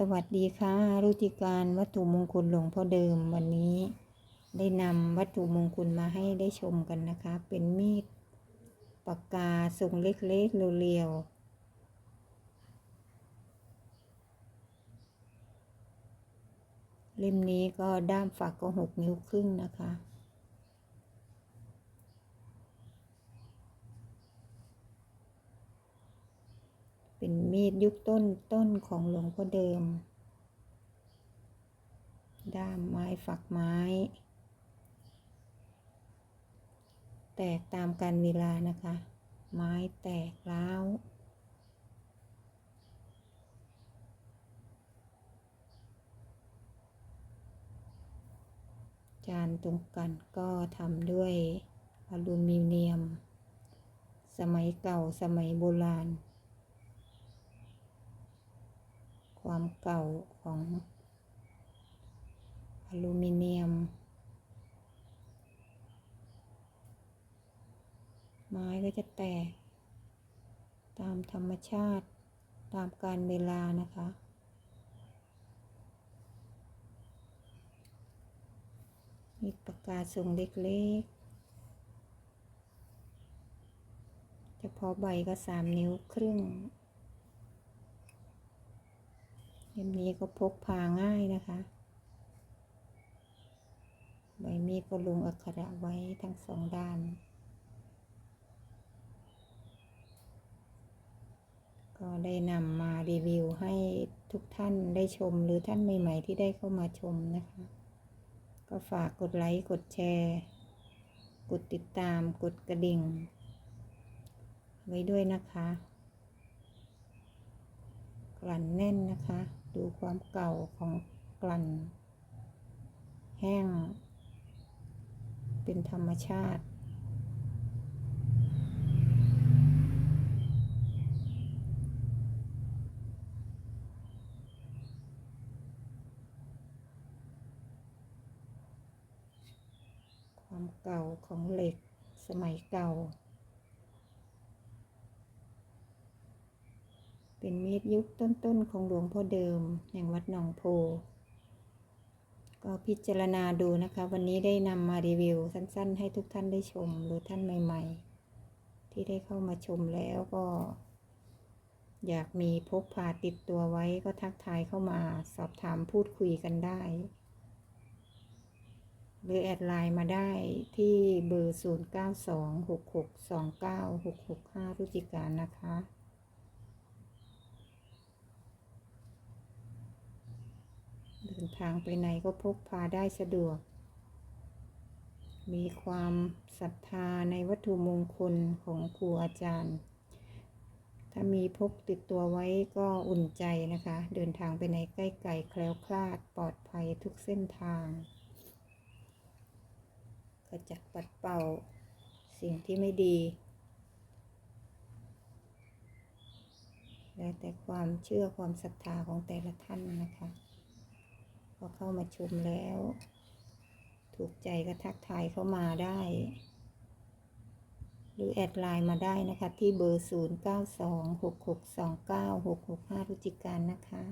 สวัสดีค่ะรุจิการวัตถุมงคลหลวงพ่อเดิมวันนี้ ได้นำวัตถุมงคลมาให้ได้ชมกันนะคะ เป็นมีดปากกาทรงเล็กๆเรียวๆเล่มนี้ก็ด้ามฝักก็หกนิ้วครึ่งนะคะ เป็นมีดยุคต้นต้นของหลวงพ่อเดิม ด้ามไม้ฝักไม้ แตกตามการเวลานะคะ ไม้แตกร้วจานตรงกันก็ทำด้วยอลูมิเนียม สมัยเก่าสมัยโบราณ ความเก่าของอลูมิเนียม ไม้ก็จะแตก ตามธรรมชาติตามการเวลานะคะมีปากกาทรงเล็กๆ เฉพาะใบก็สามนิ้วครึ่ง เล่มนี้ก็พกพาง่ายนะคะ ใบมีดก็ลงอักขระไว้ทั้งสองด้านก็ได้นำมารีวิวให้ทุกท่านได้ชมหรือท่านใหม่ ๆ ที่ได้เข้ามาชมนะคะ ก็ฝากกดไลค์ กดแชร์ กดติดตาม กดกระดิ่ง ไว้ด้วยนะคะ กลั่นแน่นนะคะ ดูความเก่าของกลั่น แห้ง เป็นธรรมชาติ ความเก่าของเหล็กสมัยเก่า เป็นเมีดยุคต้นๆของหลวงพ่อเดิมแห่งวัดหนองโพ ก็พิจารณาดูนะคะ วันนี้ได้นำมารีวิวสั้นๆ ให้ทุกท่านได้ชม หรือท่านใหม่ๆ ที่ได้เข้ามาชมแล้วก็ อยากมีพกพาติดตัวไว้ก็ทักทายเข้ามาสอบถามพูดคุยกันได้ หรือแอดไลน์มาได้ที่เบอร์ 0 9 2 6 6 2 9 6 6 5พฤศจิกายนนะคะ เดิ นทางไปไหนก็พกพาได้สะดวก มีความศรัทธาในวัตถุมงคลของครูอาจารย์ ถ้ามีพกติดตัวไว้ก็อุ่นใจนะคะ เดินทางไปไหนใกล้ไกลแคล้วคลาดปลอดภัยทุกเส้นทางขจัดปัดเป่าสิ่งที่ไม่ดี แล้วแต่ความเชื่อความศรัทธาของแต่ละท่านนะคะ พอเข้ามาชมแล้ว ถูกใจก็ทักทายเข้ามาได้ หรือแอดไลน์มาได้นะคะ ที่เบอร์ 0 9 2 6 6 2 9 6 6 5พฤศจิกายนะคะ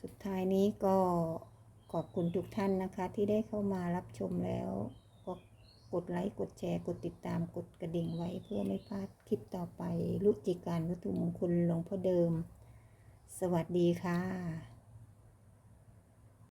สุดท้ายนี้ก็ขอบคุณทุกท่านนะคะที่ได้เข้ามารับชมแล้ว ดไลค์ กดแชร์ กดติดตาม กดกระดิ่งไว้เพื่อไม่พลาดคลิปต่อไปรุจิการวัตถุมงคลหลวงพ่อเดิม สวัสดีค่ะ